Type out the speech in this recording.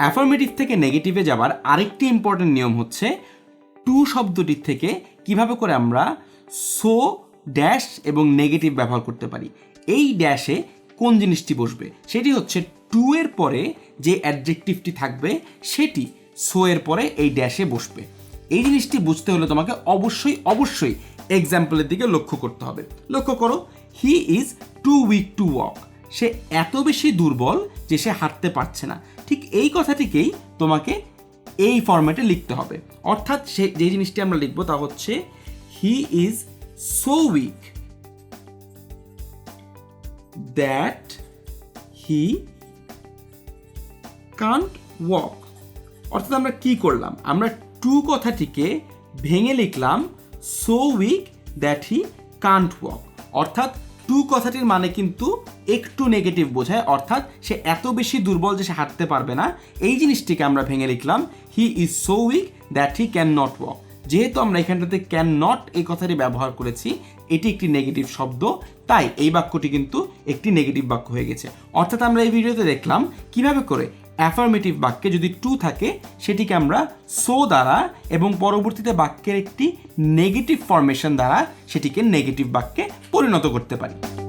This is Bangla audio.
অ্যাফার্মেটিভ থেকে নেগেটিভে যাবার আরেকটি ইম্পর্টেন্ট নিয়ম হচ্ছে টু শব্দটির থেকে কীভাবে করে আমরা সো ড্যাশ এবং নেগেটিভ ব্যবহার করতে পারি। এই ড্যাশে কোন জিনিসটি বসবে? সেটি হচ্ছে টু এর পরে যে অ্যাডজেক্টিভটি থাকবে, সেটি সো এর পরে এই ড্যাশে বসবে। এই জিনিসটি বুঝতে হলে তোমাকে অবশ্যই অবশ্যই এক্সাম্পলের দিকে লক্ষ্য করতে হবে। লক্ষ্য করো he is too weak to walk সে এত বেশি দুর্বল যে সে হাঁটতে পারছে না। ঠিক এই কথাটিকেই তোমাকে এই ফর্ম্যাটে লিখতে হবে। অর্থাৎ সে যে জিনিসটি আমরা লিখব তা হচ্ছে he is so weak that he can't walk অর্থাৎ আমরা কি করলাম? আমরা টু কথাটিকে ভেঙে লিখলাম so weak that he can't walk অর্থাৎ টু কথাটির মানে কিন্তু একটু নেগেটিভ বোঝায়, অর্থাৎ সে এত বেশি দুর্বল যে সে হাঁটতে পারবে না। এই জিনিসটিকে আমরা ভেঙে লিখলাম he is so weak that he can not walk যেহেতু আমরা এখানটাতে ক্যান নট এই কথাটি ব্যবহার করেছি, এটি একটি নেগেটিভ শব্দ, তাই এই বাক্যটি কিন্তু একটি নেগেটিভ বাক্য হয়ে গেছে। অর্থাৎ আমরা এই ভিডিওতে দেখলাম কীভাবে করে অ্যাফার্মেটিভ বাক্যে যদি টু থাকে, সেটিকে আমরা সো দ্বারা এবং পরবর্তীতে বাক্যের একটি নেগেটিভ ফরমেশন দ্বারা সেটিকে নেগেটিভ বাক্যে পরিণত করতে পারি।